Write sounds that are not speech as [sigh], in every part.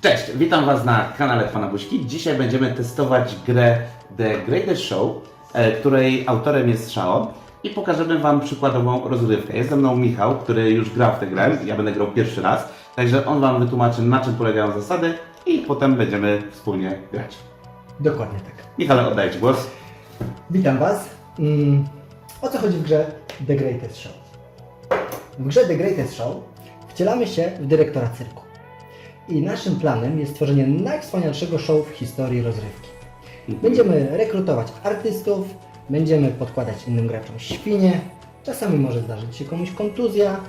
Cześć, witam Was na kanale Pana Buźki. Dzisiaj będziemy testować grę The Greatest Show, e, której autorem jest Shao i pokażemy Wam przykładową rozgrywkę. Jest ze mną Michał, który już grał w tę grę, ja będę grał pierwszy raz, także on Wam wytłumaczy na czym polegają zasady i potem będziemy wspólnie grać. Dokładnie tak. Michale, oddaję Ci głos. Witam Was. Mm, o co chodzi w grze The Greatest Show? W grze The Greatest Show wcielamy się w dyrektora cyrku. I naszym planem jest stworzenie najwspanialszego show w historii rozrywki. Będziemy rekrutować artystów, będziemy podkładać innym graczom świnie, czasami może zdarzyć się komuś kontuzja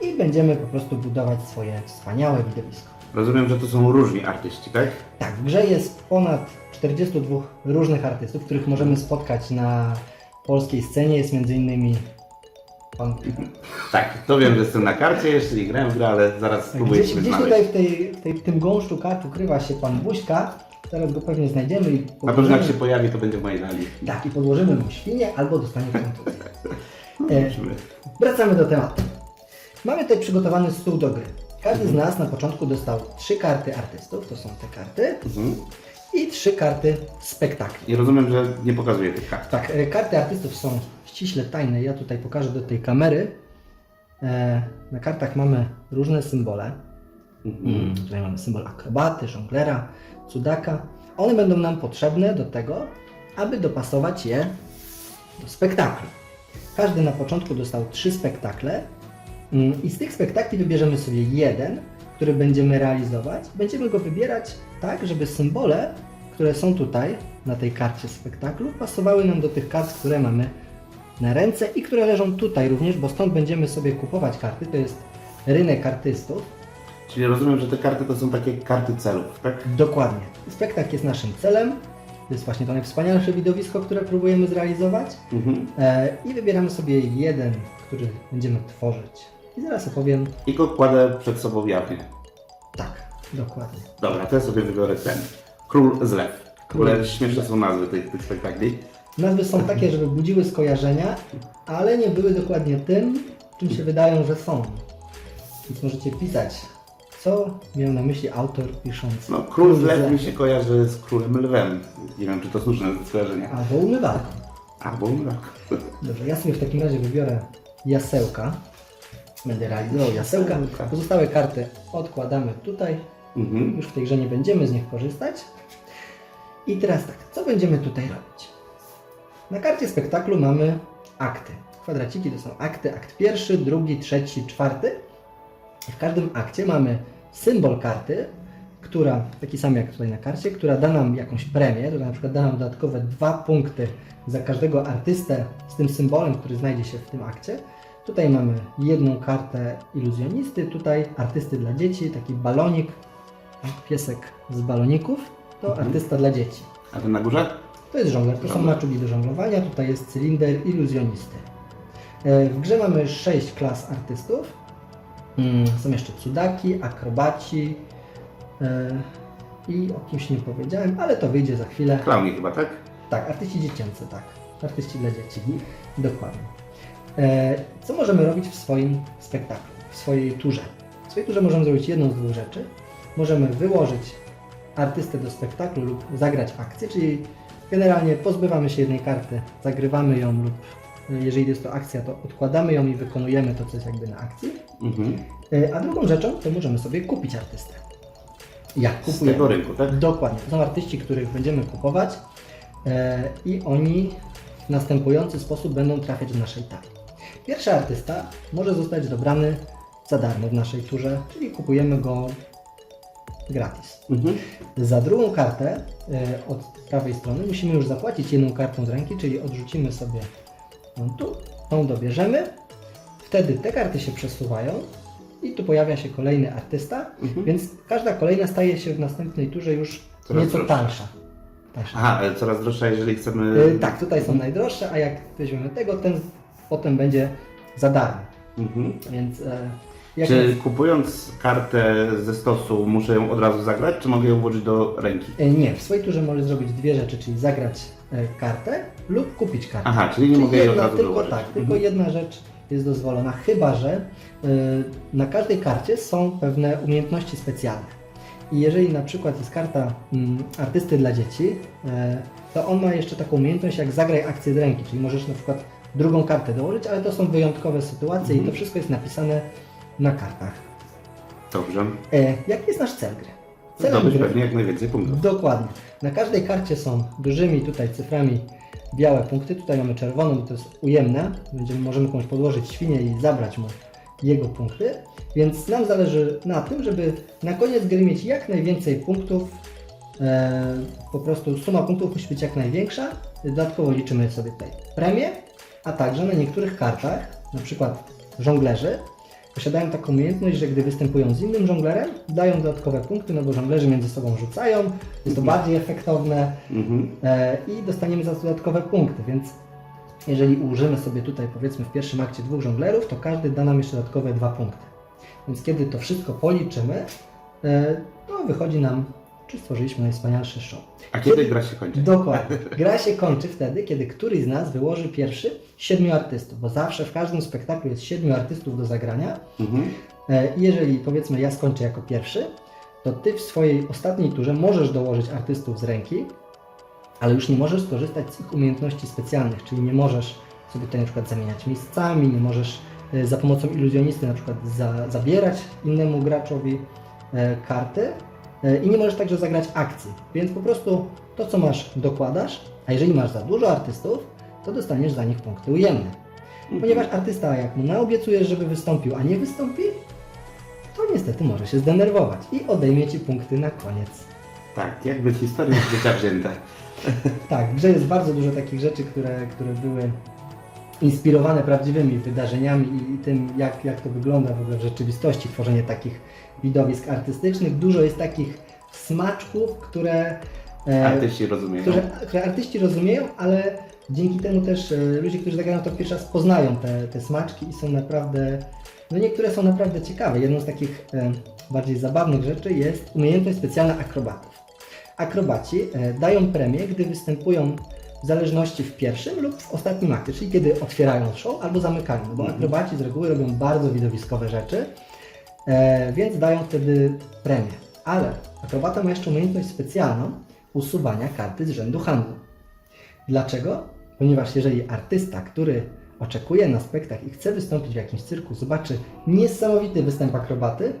i będziemy po prostu budować swoje wspaniałe widowisko. Rozumiem, że to są różni artyści, tak? Tak, w grze jest ponad 42 różnych artystów, których możemy spotkać na polskiej scenie. Jest m.in. pan. Tak, to wiem, że jestem na karcie, jeszcze nie grałem w grę, ale zaraz spróbuję Gdzieś, się gdzieś znaleźć. tutaj w, tej, w, tej, w tym gąszczu kart ukrywa się pan Buźka. Zaraz go pewnie znajdziemy i Na pewno jak się pojawi, to będzie w mojej linii. tak, i podłożymy mu świnię albo dostanie kontuzję. E, Zobaczymy. Wracamy do tematu. Mamy tutaj przygotowany stół do gry. Każdy z nas na początku dostał trzy karty artystów, to są te karty, Mhm. i trzy karty spektakli. I rozumiem, że nie pokazuję tych kart. Tak, e, karty artystów są ściśle tajne. Ja tutaj pokażę do tej kamery. E, Na kartach mamy różne symbole. Mm, Tutaj mamy symbol akrobaty, żonglera, cudaka. One będą nam potrzebne do tego, aby dopasować je do spektaklu. Każdy na początku dostał trzy spektakle mm, i z tych spektakli wybierzemy sobie jeden, który będziemy realizować. Będziemy go wybierać tak, żeby symbole, które są tutaj na tej karcie spektaklu, pasowały nam do tych kart, które mamy na ręce i które leżą tutaj również, bo stąd będziemy sobie kupować karty. To jest rynek artystów. Czyli rozumiem, że te karty to są takie karty celów, tak? Dokładnie. Spektakl jest naszym celem. To jest właśnie to najwspanialsze widowisko, które próbujemy zrealizować. Mhm. E, I wybieramy sobie jeden, który będziemy tworzyć. I zaraz opowiem. I go kładę przed sobą jawnie. Tak, dokładnie. Dobra, to ja sobie wybiorę ten. Król z lew. W ogóle Król śmieszne są nazwy tych, tych spektakli. Nazwy są takie, żeby budziły skojarzenia, ale nie były dokładnie tym, czym się wydają, że są. Więc możecie pisać, co miał na myśli autor pisząc. No, król z lew mi się kojarzy z królem lwem. Nie wiem, czy to słuszne skojarzenie. Albo umywalką. Albo tak. [laughs] Dobrze, ja sobie w takim razie wybiorę jasełka. Będę realizował jasełka. Jasełka. Pozostałe karty odkładamy tutaj. Mhm. Już w tej grze nie będziemy z nich korzystać. I teraz tak, co będziemy tutaj robić? Na karcie spektaklu mamy akty. Kwadraciki to są akty, akt pierwszy, drugi, trzeci, czwarty. W każdym akcie mamy symbol karty, która, taki sam jak tutaj na karcie, która da nam jakąś premię, która na przykład da nam dodatkowe dwa punkty za każdego artystę z tym symbolem, który znajdzie się w tym akcie. Tutaj mamy jedną kartę iluzjonisty, tutaj artysty dla dzieci, taki balonik, piesek z baloników, to Mhm. artysta dla dzieci. A ten na górze? To jest żongler, to są maczugi do żonglowania, tutaj jest cylinder iluzjonisty. E, W grze mamy 6 klas artystów. Mm, Są jeszcze cudaki, akrobaci e, i o kimś nie powiedziałem, ale to wyjdzie za chwilę. Klauni chyba, tak? Tak, artyści dziecięcy, tak. Artyści dla dzieci, dokładnie. E, Co możemy robić w swoim spektaklu, w swojej turze? W swojej turze możemy zrobić jedną z dwóch rzeczy. Możemy wyłożyć artystę do spektaklu lub zagrać akcję, czyli generalnie pozbywamy się jednej karty, zagrywamy ją lub e, jeżeli jest to akcja, to odkładamy ją i wykonujemy to, co jest jakby na akcji. Mhm. E, A drugą rzeczą to możemy sobie kupić artystę. Jak Z kupujemy? tego rynku, tak? Dokładnie. To są artyści, których będziemy kupować e, i oni w następujący sposób będą trafiać w naszej talii. Pierwszy artysta może zostać dobrany za darmo w naszej turze, czyli kupujemy go gratis. Mhm. Za drugą kartę e, od prawej strony musimy już zapłacić jedną kartą z ręki, czyli odrzucimy sobie tą tu, tą dobierzemy. Wtedy te karty się przesuwają i tu pojawia się kolejny artysta, Mhm. więc każda kolejna staje się w następnej turze już Coraz nieco droższa. tańsza. tańsza. Aha, ale coraz droższa, jeżeli chcemy... E, tak, tutaj są najdroższe, a jak weźmiemy tego, ten potem będzie za darmo. Mhm. Więc e, jak Czy kupując kartę ze stosu muszę ją od razu zagrać, czy mogę ją włożyć do ręki? e, nie, w swojej turze możesz zrobić dwie rzeczy, czyli zagrać e, kartę lub kupić kartę. Aha, czyli nie mogę jej od jedna, razu tylko tak, tylko Mhm. jedna rzecz jest dozwolona, chyba że y, na każdej karcie są pewne umiejętności specjalne. I jeżeli na przykład jest karta mm, artysty dla dzieci, e, to on ma jeszcze taką umiejętność jak zagraj akcję z ręki, czyli możesz na przykład drugą kartę dołożyć, ale to są wyjątkowe sytuacje i to wszystko jest napisane na kartach. Dobrze. E, jaki jest nasz cel gry? Celem Zdobyć gry pewnie jak najwięcej punktów. Dokładnie. Na każdej karcie są dużymi tutaj cyframi białe punkty. Tutaj mamy czerwoną, bo to jest ujemne. Będziemy, możemy komuś podłożyć świnię i zabrać mu jego punkty. Więc nam zależy na tym, żeby na koniec gry mieć jak najwięcej punktów. E, po prostu suma punktów musi być jak największa. Dodatkowo liczymy sobie tutaj premię, a także na niektórych kartach, na przykład żonglerzy, posiadają taką umiejętność, że gdy występują z innym żonglerem, dają dodatkowe punkty, no bo żonglerzy między sobą rzucają, jest to bardziej efektowne Mhm. e, i dostaniemy za to dodatkowe punkty, więc jeżeli ułożymy sobie tutaj powiedzmy w pierwszym akcie dwóch żonglerów, to każdy da nam jeszcze dodatkowe dwa punkty. Więc kiedy to wszystko policzymy, e, to wychodzi nam, czy stworzyliśmy najwspanialszy show. A kiedy gra się kończy? Dokładnie. [laughs] Gra się kończy wtedy, kiedy któryś z nas wyłoży pierwszy siedmiu artystów, bo zawsze w każdym spektaklu jest siedmiu artystów do zagrania. Mhm. E, i Jeżeli powiedzmy ja skończę jako pierwszy, to ty w swojej ostatniej turze możesz dołożyć artystów z ręki, ale już nie możesz skorzystać z ich umiejętności specjalnych, czyli nie możesz sobie tutaj na przykład zamieniać miejscami, nie możesz e, za pomocą iluzjonisty na przykład za, zabierać innemu graczowi e, karty i nie możesz także zagrać akcji. Więc po prostu to, co masz, dokładasz, a jeżeli masz za dużo artystów, to dostaniesz za nich punkty ujemne. Ponieważ artysta, jak mu naobiecujesz, żeby wystąpił, a nie wystąpi, to niestety może się zdenerwować i odejmie ci punkty na koniec. Tak, jakby historia z życia wzięte. [laughs] Tak, w grze jest bardzo dużo takich rzeczy, które, które były inspirowane prawdziwymi wydarzeniami i, i tym, jak, jak to wygląda w ogóle w rzeczywistości, tworzenie takich widowisk artystycznych. Dużo jest takich smaczków, które, e, Artyści rozumieją. które, które artyści rozumieją, ale dzięki temu też e, ludzie, którzy zagrają to pierwszy raz poznają te, te smaczki i są naprawdę, no niektóre są naprawdę ciekawe. Jedną z takich e, bardziej zabawnych rzeczy jest umiejętność specjalna akrobatów. Akrobaci dają premię, gdy występują w zależności w pierwszym lub w ostatnim akcie, czyli kiedy otwierają show albo zamykają, bo Mhm. akrobaci z reguły robią bardzo widowiskowe rzeczy, e, więc dają wtedy premię. Ale akrobata ma jeszcze umiejętność specjalną usuwania karty z rzędu handlu. Dlaczego? Ponieważ jeżeli artysta, który oczekuje na spektakl i chce wystąpić w jakimś cyrku, zobaczy niesamowity występ akrobaty,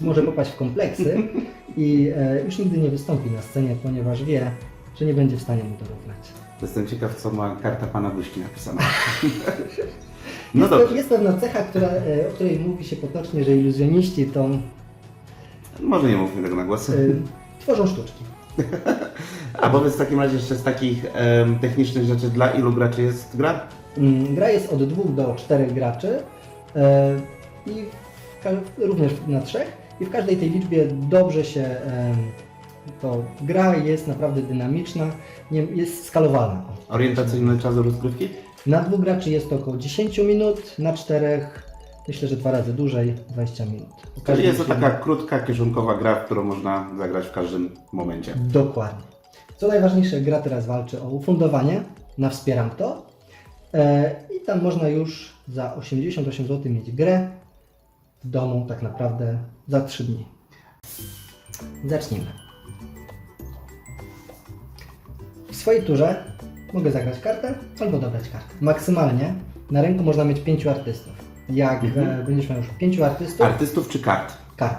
może popaść w kompleksy i e, już nigdy nie wystąpi na scenie, ponieważ wie, że nie będzie w stanie mu dorównać. Jestem ciekaw, co ma karta pana Buźki napisana. [laughs] No Jest, dobrze, jest pewna cecha, która, e, o której mówi się potocznie, że iluzjoniści to może nie mówmy tego na głos. e, tworzą sztuczki. [laughs] A powiedz w takim razie jeszcze z takich em, technicznych rzeczy, dla ilu graczy jest gra? Mm, Gra jest od dwóch do czterech graczy e, i w ka- również na trzech i w każdej tej liczbie dobrze się to gra jest naprawdę dynamiczna, nie, jest skalowalna. O. Orientacyjny czas rozgrywki? Na dwóch graczy jest to około 10 minut, na czterech myślę, że dwa razy dłużej, 20 minut. Czyli jest to taka krótka, kieszonkowa gra, którą można zagrać w każdym momencie. Dokładnie. Co najważniejsze, gra teraz walczy o ufundowanie na Wspieram to e, i tam można już za 88 zł mieć grę w domu tak naprawdę za 3 dni. Zacznijmy. W swojej turze mogę zagrać kartę albo dobrać kartę. Maksymalnie na ręku można mieć 5 artystów. Jak Mhm. e, będziesz miał już 5 artystów, Artystów czy kart? kart.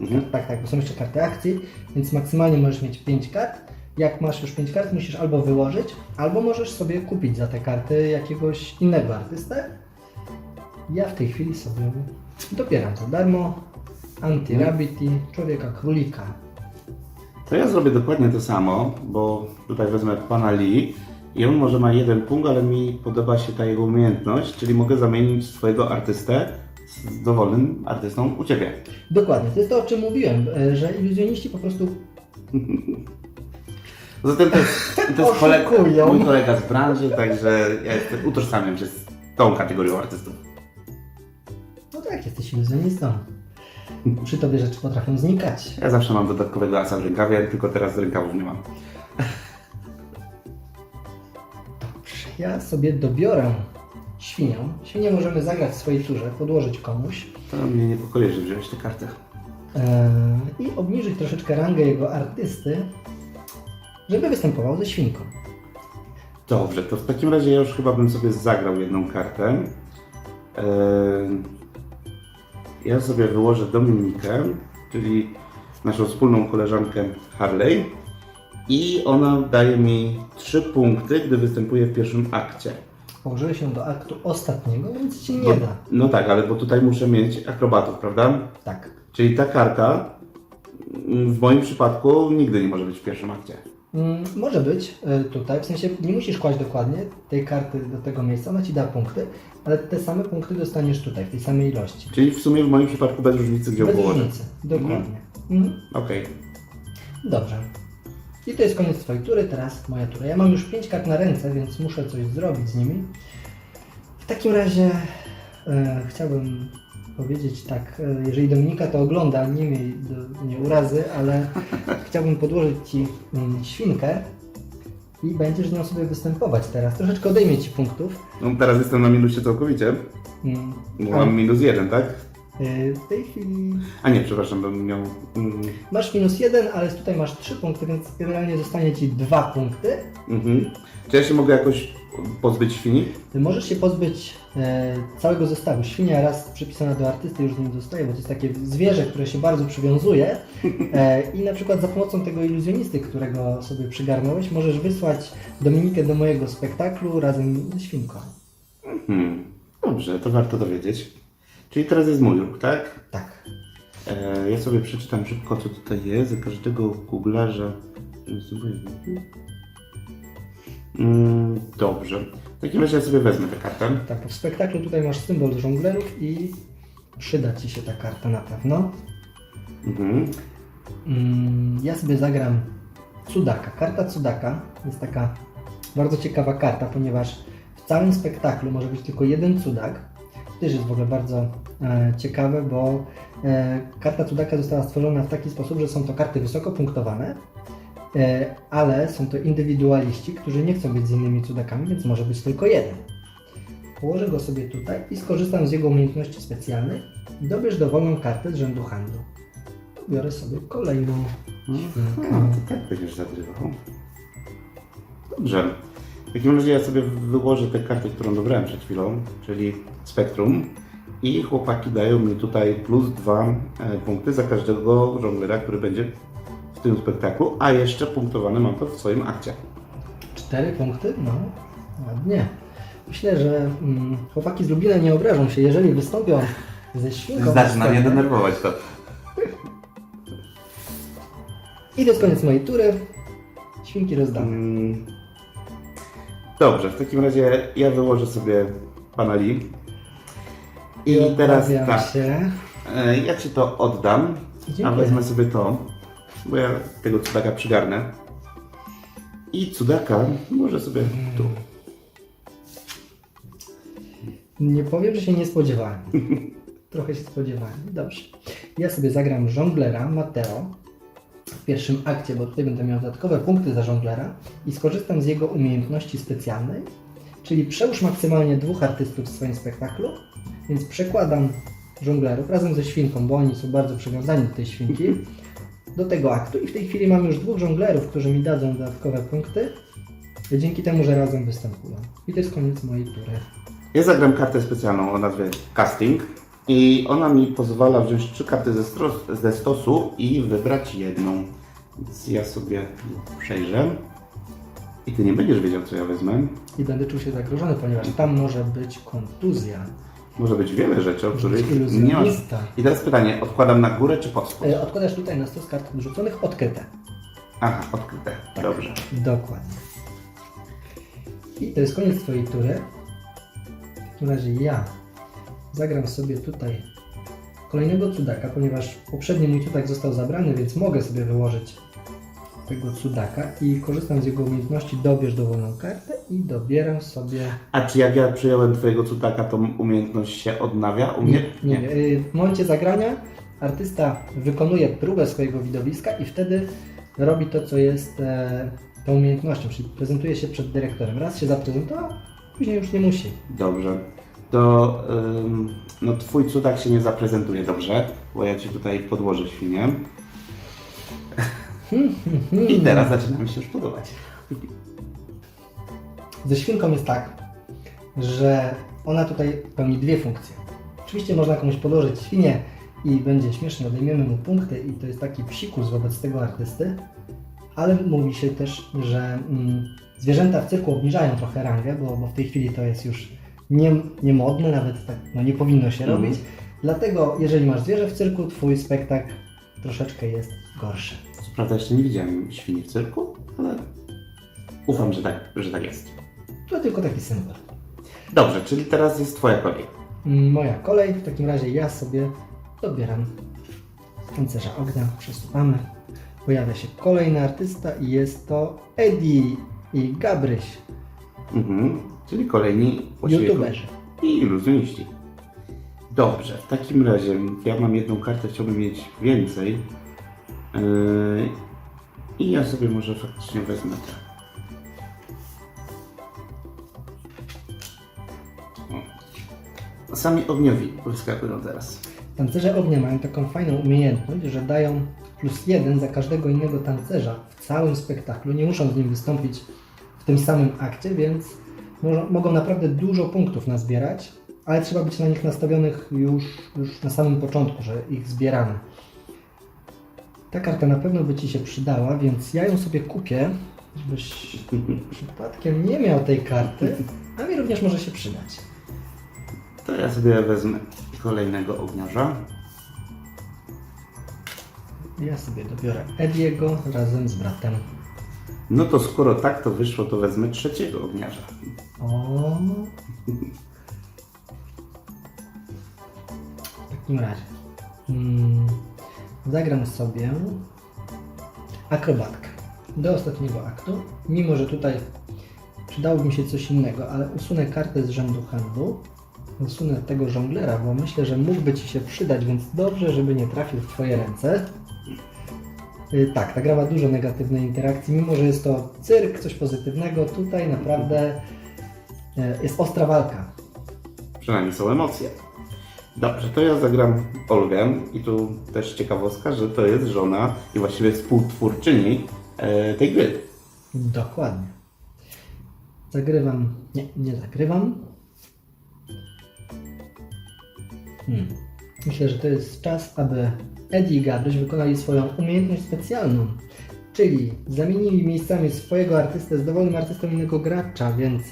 Mhm. Tak, tak, bo są jeszcze karty akcji, więc maksymalnie możesz mieć 5 kart. Jak masz już 5 kart, musisz albo wyłożyć, albo możesz sobie kupić za te karty jakiegoś innego artystę. Ja w tej chwili sobie dopieram za darmo Anti-Rabbity, człowieka królika. To ja zrobię dokładnie to samo, bo tutaj wezmę pana Lee i on może ma jeden punkt, ale mi podoba się ta jego umiejętność, czyli mogę zamienić swojego artystę z dowolnym artystą u Ciebie. Dokładnie, to jest to o czym mówiłem, e, że iluzjoniści po prostu [laughs] Zatem to jest, [laughs] to jest kolega, mój kolega z branży, także ja jestem, utożsamiam się z tą kategorią artystów. No tak, jesteś iluzjonistą. Przy tobie rzeczy potrafią znikać. Ja zawsze mam dodatkowego asa w rękawie, tylko teraz rękawów nie mam. Ja sobie dobiorę świnią. Świnię możemy zagrać w swojej turze, podłożyć komuś. To mnie niepokoi, że wziąłeś tę kartę. e, i obniżyć troszeczkę rangę jego artysty, żeby występował ze świnką. Dobrze, to w takim razie ja już chyba bym sobie zagrał jedną kartę. Eee, Ja sobie wyłożę Dominikę, czyli naszą wspólną koleżankę Harley. I ona daje mi 3 punkty, gdy występuje w pierwszym akcie. Położyły się do aktu ostatniego, więc ci nie Bo, da. no tak, ale bo tutaj muszę mieć akrobatów, prawda? Tak. Czyli ta karta mm, w moim przypadku nigdy nie może być w pierwszym akcie. Mm, Może być y, tutaj, w sensie nie musisz kłaść dokładnie tej karty do tego miejsca, ona ci da punkty, ale te same punkty dostaniesz tutaj, w tej samej ilości. Czyli w sumie w moim przypadku bez różnicy, gdzie Bez położę. różnicy, dokładnie. Mhm. Okej. Dobrze. I to jest koniec Twojej tury, teraz moja tura. Ja mam już 5 kart na ręce, więc muszę coś zrobić z nimi. W takim razie e, chciałbym powiedzieć tak, e, jeżeli Dominika to ogląda, nie miej do mnie urazy, ale [laughs] chciałbym podłożyć Ci mm, świnkę i będziesz z nią sobie występować teraz. Troszeczkę odejmie Ci punktów. No teraz jestem na minusie całkowicie, Mm, bo a, mam minus jeden, tak? E, w tej chwili A nie, przepraszam, bym miał... Mm, masz minus jeden, ale tutaj masz 3 punkty, więc generalnie zostanie Ci 2 punkty. mhm. Czy ja się mogę jakoś pozbyć świni? Możesz się pozbyć e, całego zestawu. Świnia raz przypisana do artysty już z nim zostaje, bo to jest takie zwierzę, które się bardzo przywiązuje e, i na przykład za pomocą tego iluzjonisty, którego sobie przygarnąłeś, możesz wysłać Dominikę do mojego spektaklu razem ze świnką. Hmm. Dobrze, to warto dowiedzieć. Czyli teraz jest mój ruch, tak? Tak. E, ja sobie przeczytam szybko, co tutaj jest. Za każdego googlarza... Mm, dobrze. W takim razie ja sobie wezmę tę kartę. Tak, w spektaklu tutaj masz symbol żonglerów i przyda Ci się ta karta na pewno. Mhm. Mm, Ja sobie zagram Cudaka. Karta Cudaka jest taka bardzo ciekawa karta, ponieważ w całym spektaklu może być tylko jeden cudak. Też jest w ogóle bardzo e, ciekawe, bo e, karta Cudaka została stworzona w taki sposób, że są to karty wysoko punktowane, e, ale są to indywidualiści, którzy nie chcą być z innymi cudakami, więc może być tylko jeden. Położę go sobie tutaj i skorzystam z jego umiejętności specjalnej. Dobierz dowolną kartę z rzędu handlu. Biorę sobie kolejną. A, to tak będziesz zagrywał. Dobrze. W takim razie ja sobie wyłożę tę kartę, którą dobrałem przed chwilą, czyli Spektrum. I chłopaki dają mi tutaj plus dwa e, punkty za każdego żonglera, który będzie w tym spektaklu, a jeszcze punktowane mam to w swoim akcie. Cztery punkty? No, ładnie. Myślę, że mm, chłopaki z Lublina nie obrażą się, jeżeli wystąpią ze świnką. na Zaczyna mnie denerwować to. I to jest koniec mojej tury. Świnki rozdane. Mm. Dobrze, w takim razie ja wyłożę sobie pana Lee. I teraz obawiam tak. się. E, Ja ci to oddam, a Dziękuję. wezmę sobie to, bo ja tego cudaka przygarnę. I cudaka może sobie tu. Nie powiem, że się nie spodziewałem. [laughs] Trochę się spodziewałem. Dobrze. Ja sobie zagram żonglera Mateo w pierwszym akcie, bo tutaj będę miał dodatkowe punkty za żonglera i skorzystam z jego umiejętności specjalnej, czyli przełóż maksymalnie dwóch artystów w swoim spektaklu, więc przekładam żonglerów razem ze świnką, bo oni są bardzo przywiązani do tej świnki, do tego aktu i w tej chwili mam już dwóch żonglerów, którzy mi dadzą dodatkowe punkty, dzięki temu, że razem występują. I to jest koniec mojej tury. Ja zagram kartę specjalną o nazwie Casting i ona mi pozwala wziąć trzy karty ze, ze stosu i wybrać jedną. Więc ja sobie przejrzę. I ty nie będziesz wiedział, co ja wezmę. i będę czuł się zagrożony, ponieważ tam może być kontuzja. Może być wiele rzeczy, o których nie masz. I teraz pytanie, odkładam na górę czy pod spód? E, Odkładasz tutaj na stos kart rzuconych odkryte. Aha, odkryte. Dobrze. Dokładnie. I to jest koniec Twojej tury. W takim razie ja zagram sobie tutaj kolejnego cudaka, ponieważ poprzedni mój cudak został zabrany, więc mogę sobie wyłożyć tego cudaka i korzystam z jego umiejętności dobierz dowolną kartę i dobieram sobie... A czy jak ja przyjąłem twojego cudaka, to umiejętność się odnawia u mnie? Nie, nie. Y, W momencie zagrania artysta wykonuje próbę swojego widowiska i wtedy robi to, co jest e, tą umiejętnością, czyli prezentuje się przed dyrektorem. Raz się zaprezentował, później już nie musi. Dobrze. To no twój cudak się nie zaprezentuje dobrze, bo ja ci tutaj podłożę świnię. I teraz zaczyna mi się już podobać. Ze świnką jest tak, że ona tutaj pełni dwie funkcje. Oczywiście można komuś podłożyć świnię i będzie śmiesznie, odejmiemy mu punkty i to jest taki psikus wobec tego artysty, ale mówi się też, że mm, zwierzęta w cyrku obniżają trochę rangę, bo, bo w tej chwili to jest już nie, niemodne, nawet tak no, nie powinno się Mhm. robić. Dlatego jeżeli masz zwierzę w cyrku, twój spektakl troszeczkę jest gorszy. Co prawda jeszcze nie widziałem świni w cyrku, ale ufam, że tak, że tak jest. To tylko taki symbol. Dobrze, czyli teraz jest twoja kolej. Moja kolej, w takim razie ja sobie dobieram tancerza ognia, przesuwamy. Pojawia się kolejny artysta i jest to Eddie i Gabryś, Mhm. Czyli kolejni właściwie youtuberzy. i iluzjoniści. Dobrze, w takim razie ja mam jedną kartę, chciałbym mieć więcej. Yy, I ja sobie może faktycznie wezmę tę. O. Sami ogniowi wyskakują teraz. Tancerze ognia mają taką fajną umiejętność, że dają plus jeden za każdego innego tancerza w całym spektaklu. Nie muszą z nim wystąpić w tym samym akcie, więc mogą naprawdę dużo punktów nazbierać, ale trzeba być na nich nastawionych już, już na samym początku, że ich zbieramy. Ta karta na pewno by Ci się przydała, więc ja ją sobie kupię, żebyś [laughs] przypadkiem nie miał tej karty, a mi również może się przydać. To ja sobie wezmę kolejnego ogniarza. Ja sobie dobiorę Ediego razem z bratem. No to skoro tak to wyszło, to wezmę trzeciego ogniarza. O. W takim razie. Mm, zagram sobie akrobatkę do ostatniego aktu. Mimo, że tutaj przydałoby mi się coś innego, ale usunę kartę z rzędu handlu. Usunę tego żonglera, bo myślę, że mógłby Ci się przydać, więc dobrze, żeby nie trafił w Twoje ręce. Y, Tak, ta gra ma dużo negatywnej interakcji, mimo że jest to cyrk, coś pozytywnego, tutaj naprawdę jest ostra walka. Przynajmniej są emocje. Dobrze, to ja zagram Olgę i tu też ciekawostka, że to jest żona i właściwie współtwórczyni e, tej gry. Dokładnie. Zagrywam. Nie, nie zagrywam. Hmm. Myślę, że to jest czas, aby Eddie i Gabryś wykonali swoją umiejętność specjalną. Czyli zamienili miejscami swojego artystę z dowolnym artystą innego gracza, więc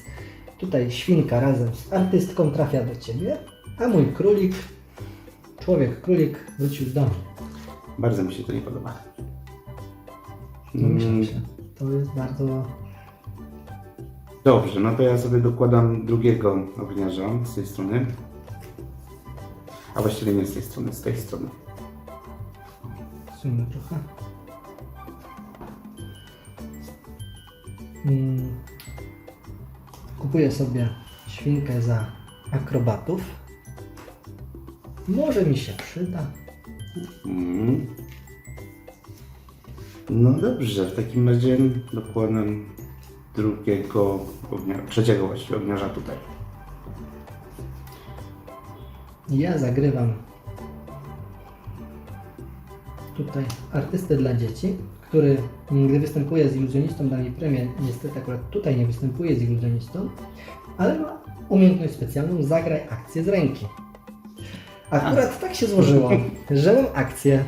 tutaj świnka razem z artystką trafia do ciebie, a mój królik, człowiek królik wrócił do mnie. Bardzo mi się to nie podoba. Mm, się. To jest bardzo Dobrze, no to ja sobie dokładam drugiego ogniarza z tej strony. A właściwie nie z tej strony, z tej strony. Sumie trochę. Mm. Kupuję sobie świnkę za akrobatów. Może mi się przyda. Mm. No dobrze, w takim razie dokładam drugiego ogniarza, trzeciego właściwie ogniarza tutaj. Ja zagrywam tutaj artystę dla dzieci, który mm, gdy występuje z iluzjonistą da mi premię. Niestety akurat tutaj nie występuje z iluzjonistą, ale ma umiejętność specjalną zagraj akcję z ręki. Akurat tak się złożyło, [laughs] że mam akcję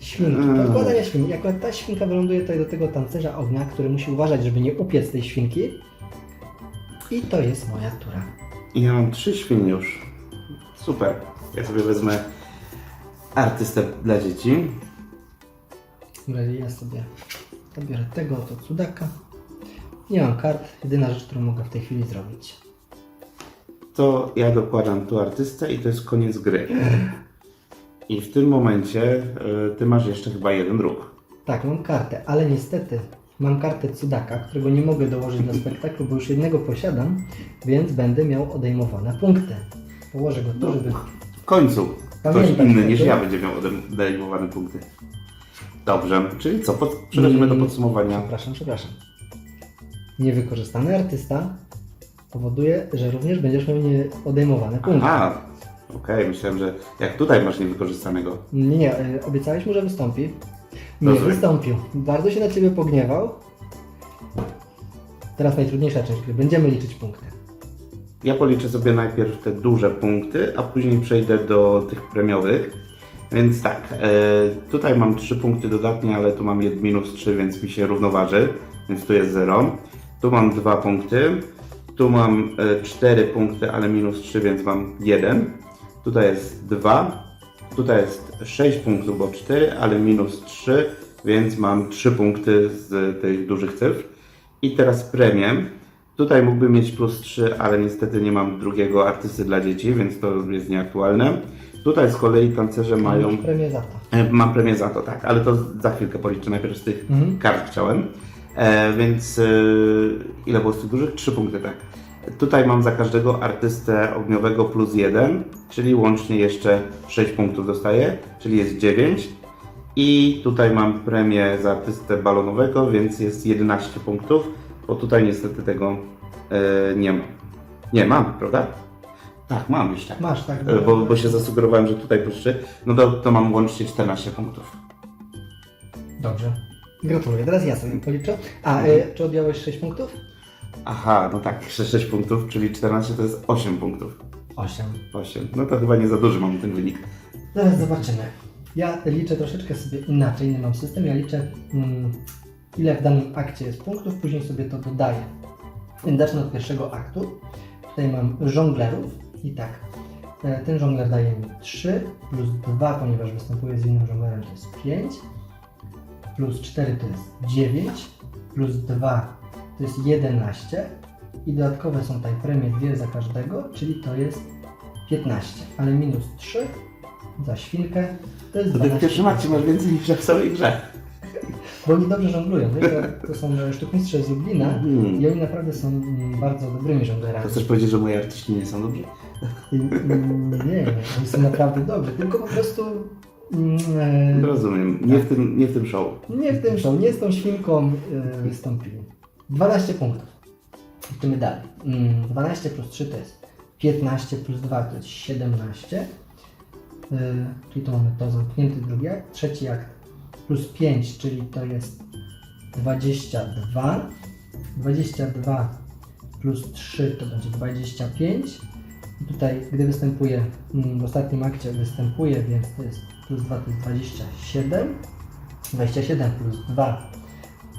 świnki, podkładania świnki. Akurat ta świnka wyląduje tutaj do tego tancerza ognia, który musi uważać, żeby nie upiec tej świnki. I to jest moja tura. I ja mam trzy świnie już. Super. Ja sobie wezmę artystę dla dzieci. W razie ja sobie dobiorę tego oto cudaka. Nie mam kart, jedyna rzecz, którą mogę w tej chwili zrobić. To ja dokładam tu artystę i to jest koniec gry. I w tym momencie y, ty masz jeszcze chyba jeden ruch. Tak, mam kartę, ale niestety mam kartę cudaka, którego nie mogę dołożyć do spektaklu, bo już jednego posiadam, więc będę miał odejmowane punkty. Położę go tu, żeby... W końcu ktoś inny niż ja będzie miał ode- odejmowane punkty. Dobrze, czyli co? Pod, przechodzimy do Mm. podsumowania. Przepraszam, przepraszam. Niewykorzystany artysta powoduje, że również będziesz miał nieodejmowane punkty. Aha, Okej, myślałem, że jak tutaj masz niewykorzystanego. Nie, nie, y, obiecałeś mu, że wystąpi. Nie Rozumiem. wystąpił. Bardzo się na ciebie pogniewał. Teraz najtrudniejsza część gry. Będziemy liczyć punkty. Ja policzę sobie najpierw te duże punkty, a później przejdę do tych premiowych. Więc tak, e, tutaj mam 3 punkty dodatnie, ale tu mam minus 3, więc mi się równoważy, więc tu jest 0. Tu mam 2 punkty, tu mam 4 punkty, ale minus 3, więc mam 1. Tutaj jest 2, tutaj jest 6 punktów, bo 4, ale minus 3, więc mam 3 punkty z tych dużych cyfr. I teraz premię. Tutaj mógłbym mieć plus 3, ale niestety nie mam drugiego artysty dla dzieci, więc to jest nieaktualne. Tutaj z kolei tancerze mają. Premię za to. E, Mam premię za to, tak, ale to za chwilkę policzę. Najpierw z tych Mhm. kart chciałem. E, więc e, ile było z tych dużych? 3 punkty, tak. Tutaj mam za każdego artystę ogniowego plus 1, czyli łącznie jeszcze 6 punktów dostaję, czyli jest 9. I tutaj mam premię za artystę balonowego, więc jest 11 punktów, bo tutaj niestety tego e, nie mam. Nie, mam, prawda? Tak, mam już tak. Masz, tak? E, Bo, bo się zasugerowałem, że tutaj plus 3, no to, to mam łącznie 14 punktów. Dobrze. Gratuluję. Teraz ja sobie policzę. A, y, czy odjąłeś 6 punktów? Aha, no tak, jeszcze 6 punktów, czyli 14 to jest 8 punktów. 8. 8. No to chyba nie za duży mam ten wynik. Zaraz zobaczymy. Ja liczę troszeczkę sobie inaczej, inny mam system. Ja liczę, mm, ile w danym akcie jest punktów, później sobie to dodaję. Więc zacznę od pierwszego aktu. Tutaj mam żonglerów i tak. e, Ten żongler daje mi 3 plus 2, ponieważ występuje z innym żonglerem, to jest 5. Plus 4 to jest 9. Plus 2 to jest 11. I dodatkowe są tutaj premie dwie za każdego, czyli to jest 15. Ale minus 3 za świnkę to jest To ty w 12. pierwszym akcie masz więcej niż w całej grze. Bo oni dobrze żonglują. Wiesz, to, są sztukmistrze z Lublina Mhm. i oni naprawdę są mm, bardzo dobrymi żonglerami. To chcesz powiedzieć, że moje artyści nie są dobrzy? Mm, Nie, nie, oni są naprawdę dobrzy, tylko po prostu mm, e, Rozumiem, nie w tym, nie w tym show. nie w tym show, nie z tą świnką e, wystąpili. 12 punktów. Idziemy dalej. Mm, 12 plus 3 to jest 15 plus 2 to jest 17. Yy, czyli to mamy to zamknięty drugi akt. Trzeci akt plus 5, czyli to jest 22. 22 plus 3 to będzie 25. I tutaj, gdy występuje, mm, w ostatnim akcie występuje, więc to jest plus 2 to jest 27. 27 plus 2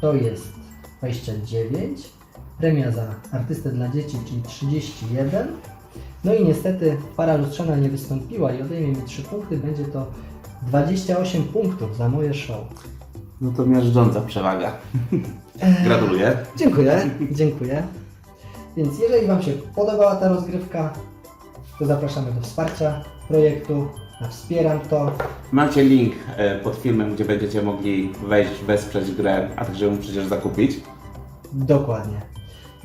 to jest 29. Premia za artystę dla dzieci, czyli 31. No i niestety para lustrzana nie wystąpiła i odejmie mi 3 punkty. Będzie to 28 punktów za moje show. No to miażdżąca przewaga. Gratuluję. Dziękuję, dziękuję. Więc jeżeli Wam się podobała ta rozgrywka, to zapraszamy do wsparcia projektu. Na wspieram to. Macie link e, pod filmem, gdzie będziecie mogli wejść, wesprzeć grę, a także ją przecież zakupić. Dokładnie.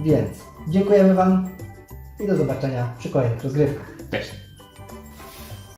Więc dziękujemy Wam i do zobaczenia przy kolejnych rozgrywkach. Cześć.